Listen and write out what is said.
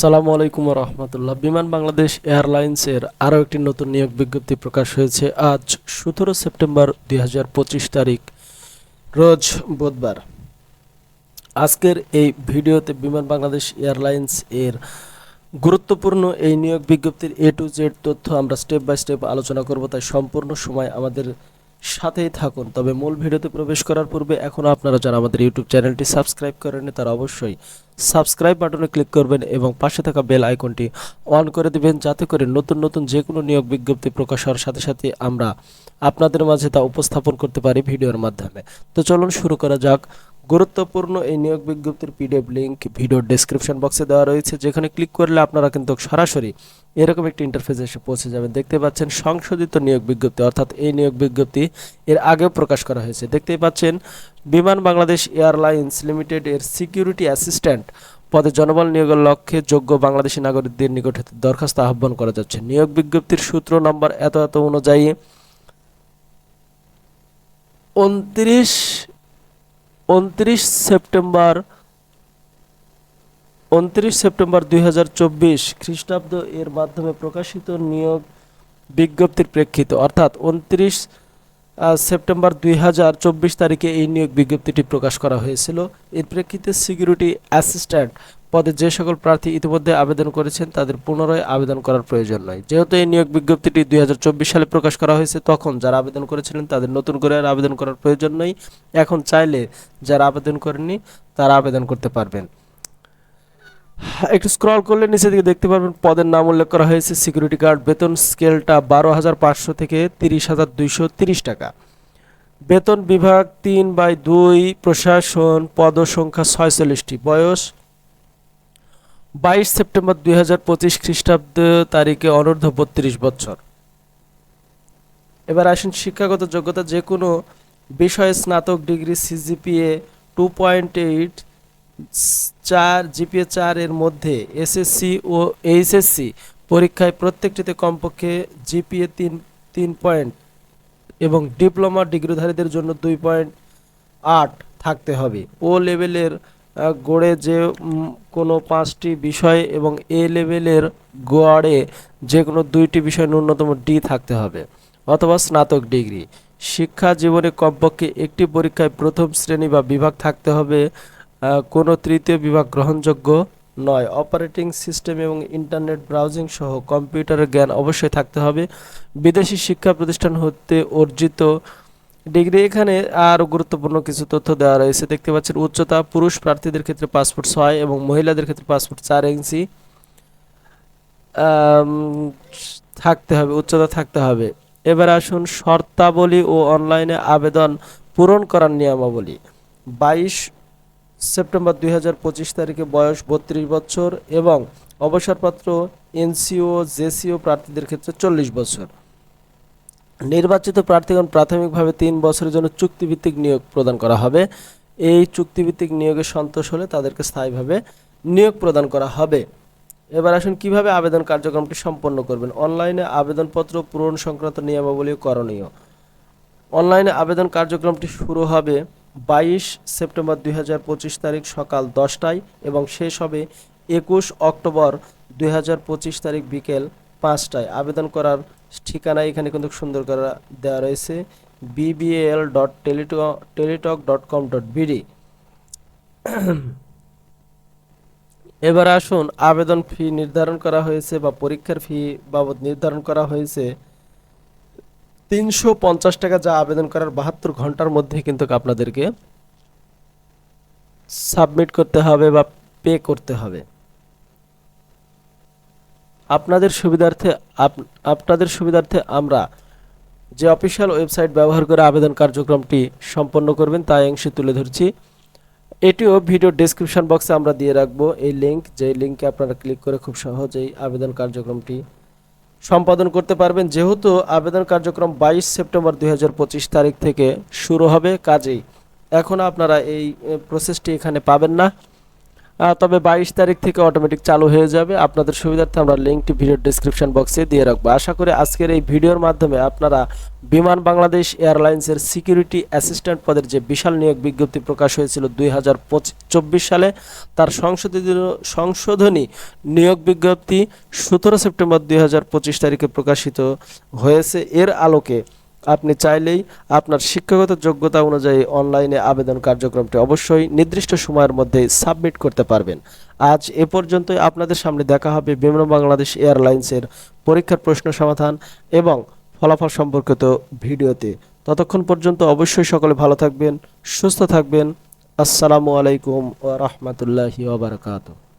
আসসালামু আলাইকুম রহমতুল্লাহ বিমান বাংলাদেশ এয়ারলাইন্সের আরও একটি নতুন নিয়োগ বিজ্ঞপ্তি প্রকাশ হয়েছে আজ সতেরো সেপ্টেম্বর দুই হাজার পঁচিশ তারিখ, রোজ বুধবার। আজকের এই ভিডিওতে বিমান বাংলাদেশ এয়ারলাইন্স এর গুরুত্বপূর্ণ এই নিয়োগ বিজ্ঞপ্তির এ টু জেড তথ্য আমরা স্টেপ বাই স্টেপ আলোচনা করব, তাই সম্পূর্ণ সময় আমাদের সাথেই থাকুন। তবে মূল ভিডিওতে প্রবেশ করার পূর্বে এখন আপনারা যারা আমাদের ইউটিউব চ্যানেলটি সাবস্ক্রাইব করেননি, তারা অবশ্যই সাবস্ক্রাইব বাটনে ক্লিক করবেন এবং পাশে থাকা বেল আইকনটি অন করে দেবেন যাতে করে নতুন নতুন যে কোনো নিয়োগ বিজ্ঞপ্তি প্রকাশ হওয়ার সাথে সাথে আমরা আপনাদের মাঝে তা উপস্থাপন করতে পারি ভিডিওর মাধ্যমে। তো চলুন শুরু করা যাক। গুরুত্বপূর্ণ এই নিয়োগ বিজ্ঞপ্তির পিডিএফ লিঙ্ক ভিডিওর ডেসক্রিপশন বক্সে দেওয়া রয়েছে, যেখানে ক্লিক করলে আপনারা কিন্তু সরাসরি এরকম একটি ইন্টারফেসে এসে পৌঁছে যাবেন। দেখতে পাচ্ছেন সংশোধিত নিয়োগ বিজ্ঞপ্তি, অর্থাৎ এই নিয়োগ বিজ্ঞপ্তি এর আগেও প্রকাশ করা হয়েছে। দেখতেই পাচ্ছেন, বিমান বাংলাদেশ এয়ারলাইন্স লিমিটেড এর সিকিউরিটি অ্যাসিস্ট্যান্ট পদে জনবল নিয়োগের লক্ষ্যে যোগ্য বাংলাদেশি নাগরিকদের নিকট হতে দরখাস্ত আহ্বান করা যাচ্ছে। নিয়োগ বিজ্ঞপ্তির সূত্র নম্বর এত এত অনুযায়ী উনত্রিশ উনত্রিশ সেপ্টেম্বর উনত্রিশ সেপ্টেম্বর দুই হাজার চব্বিশ খ্রিস্টাব্দ এর মাধ্যমে প্রকাশিত নিয়োগ বিজ্ঞপ্তির প্রেক্ষিতে। অর্থাৎ উনত্রিশ সেপ্টেম্বর দুই হাজার চব্বিশ তারিখে এই নিয়োগ বিজ্ঞপ্তিটি প্রকাশ করা হয়েছিল। এর প্রেক্ষিতে সিকিউরিটি অ্যাসিস্ট্যান্ট পদে যে সকল প্রার্থী ইতিমধ্যে আবেদন করেছেন, তাদের পুনরায় আবেদন করার প্রয়োজন নয় যেহেতু এই নিয়োগ বিজ্ঞপ্তিটি দুই হাজার চব্বিশ সালে প্রকাশ করা হয়েছে, তখন যারা আবেদন করেছিলেন, তাদের নতুন করে আর আবেদন করার প্রয়োজন নয় এখন চাইলে যারা আবেদন করেননি, তারা আবেদন করতে পারবেন। একটু স্ক্রল করলে নিচে দিকে দেখতে পারবেন, পদের নাম উল্লেখ করা হয়েছে, সিকিউরিটি গার্ড, বেতন স্কেলটা বারো হাজার পাঁচশো থেকে তিরিশ হাজার দুইশো তিরিশ টাকা। বেতন বিভাগ তিন বাই দুই প্রশাসন পদ সংখ্যা ছয়চল্লিশটি। বয়স বাইশ সেপ্টেম্বর দুই হাজার পঁচিশ খ্রিস্টাব্দ তারিখে অনূর্ধ্ব বত্রিশ বছর। এবার আসুন শিক্ষাগত যোগ্যতা যে কোনো বিষয়ে স্নাতক degree CGPA two point eight চার, জিপিএ চার এর মধ্যে এসএসসি ও এইচএসসি পরীক্ষায় প্রত্যেকটিতে কমপক্ষে জিপিএ তিন তিন পয়েন্ট এবং ডিপ্লোমা ডিগ্রিধারীদের জন্য দুই পয়েন্ট আট থাকতে হবে। ও লেভেলের গড়ে যে কোনো পাঁচটি বিষয় এবং এ লেভেলের গড়ে যে কোনো দুইটি বিষয় ন্যূনতম ডি থাকতে হবে, অথবা স্নাতক ডিগ্রি। শিক্ষা জীবনে কমপক্ষে একটি পরীক্ষায় প্রথম শ্রেণি বা বিভাগ থাকতে হবে কোনো তৃতীয় বিভাগ গ্রহণযোগ্য নয়। অপারেটিং সিস্টেম এবং ইন্টারনেট ব্রাউজিং সহ কম্পিউটারের জ্ঞান অবশ্যই থাকতে হবে। বিদেশি শিক্ষা প্রতিষ্ঠান হতে অর্জিত ডিগ্রি এখানে আরও গুরুত্বপূর্ণ কিছু তথ্য দেওয়া রয়েছে। দেখতে পাচ্ছেন, উচ্চতা পুরুষ প্রার্থীদের ক্ষেত্রে পাসপোর্ট ছয় এবং মহিলাদের ক্ষেত্রে পাসপোর্ট চার ইঞ্চি। থাকতে হবে, উচ্চতা থাকতে হবে। এবার আসুন শর্তাবলী ও অনলাইনে আবেদন পূরণ করার নিয়মাবলী। বাইশ সেপ্টেম্বর দুই হাজার পঁচিশ তারিখে বয়স বত্রিশ বছর এবং অবসরপত্র এনসিও, জেসিও প্রার্থীদের ক্ষেত্রে চল্লিশ বছর। নির্বাচিত প্রার্থীগণ প্রাথমিকভাবে তিন বছরের জন্য চুক্তিভিত্তিক নিয়োগ প্রদান করা হবে। এই চুক্তিভিত্তিক নিয়োগে সন্তোষ হলে তাদেরকে স্থায়ীভাবে নিয়োগ প্রদান করা হবে। এবার আসুন কীভাবে আবেদন কার্যক্রমটি সম্পন্ন করবেন? অনলাইনে আবেদনপত্র, পূরণ সংক্রান্ত নিয়মাবলী করণীয়। অনলাইনে আবেদন কার্যক্রমটি শুরু হবে বাইশ সেপ্টেম্বর দুই হাজার পঁচিশ তারিখ সকাল দশটায় এবং শেষ হবে একুশ অক্টোবর দুই হাজার পঁচিশ তারিখ বিকেল পাঁচটায়। আবেদন করার ঠিকানা এখানে কিন্তু সুন্দর করে দেওয়া রয়েছে BBL dot Teletalk dot com dot BD এবার আসুন, আবেদন ফি নির্ধারণ করা হয়েছে বা পরীক্ষার ফি বাবদ নির্ধারণ করা হয়েছে। তিনশো পঞ্চাশ টাকা যা আবেদন করার বাহাত্তর ঘণ্টার মধ্যে কিন্তু আপনাদেরকে সাবমিট করতে হবে বা পে করতে হবে। আপনাদের সুবিধার্থে আপ- আপনাদের সুবিধার্থে আমরা যে অফিসিয়াল ওয়েবসাইট ব্যবহার করে আবেদন কার্যক্রমটি সম্পন্ন করবেন তাই অংশে তুলে ধরছি। এটিও ভিডিও ডেসক্রিপশন বক্সে আমরা দিয়ে রাখব এই লিঙ্ক যে লিংকে আপনারা ক্লিক করে খুব সহজেই আবেদন কার্যক্রমটি সম্পাদন করতে পারবেন। যেহেতু আবেদন কার্যক্রম বাইশ সেপ্টেম্বর দু হাজার পঁচিশ তারিখ থেকে শুরু হবে, কাজেই এখন আপনারা এই প্রসেসটি এখানে পাবেন না। তবে বাইশ তারিখ থেকে অটোমেটিক চালু হয়ে যাবে। আপনাদের সুবিধার্থে আমরা লিঙ্কটি ভিডিওর ডিসক্রিপশন বক্সে দিয়ে রাখব। আশা করি আজকের এই ভিডিওর মাধ্যমে আপনারা বিমান বাংলাদেশ এয়ারলাইন্সের সিকিউরিটি অ্যাসিস্ট্যান্ট পদের যে বিশাল নিয়োগ বিজ্ঞপ্তি প্রকাশ হয়েছিল দুই হাজার চব্বিশ সালে, তার সংশোধিত সংশোধনী নিয়োগ বিজ্ঞপ্তি সতেরো সেপ্টেম্বর দুই হাজার পঁচিশ তারিখে প্রকাশিত হয়েছে। এর আলোকে আপনি চাইলেই আপনার শিক্ষাগত যোগ্যতা অনুযায়ী অনলাইনে আবেদন কার্যক্রমটি অবশ্যই নির্দিষ্ট সময়ের মধ্যে সাবমিট করতে পারবেন। আজ এ পর্যন্তই। আপনাদের সামনে দেখা হবে বিমান বাংলাদেশ এয়ারলাইন্সের পরীক্ষার প্রশ্ন সমাধান এবং ফলাফল সম্পর্কিত ভিডিওতে। ততক্ষণ পর্যন্ত অবশ্যই সকলে ভালো থাকবেন, সুস্থ থাকবেন। আসসালামু আলাইকুম ওয়া রাহমাতুল্লাহি ওয়া বারাকাতুহু।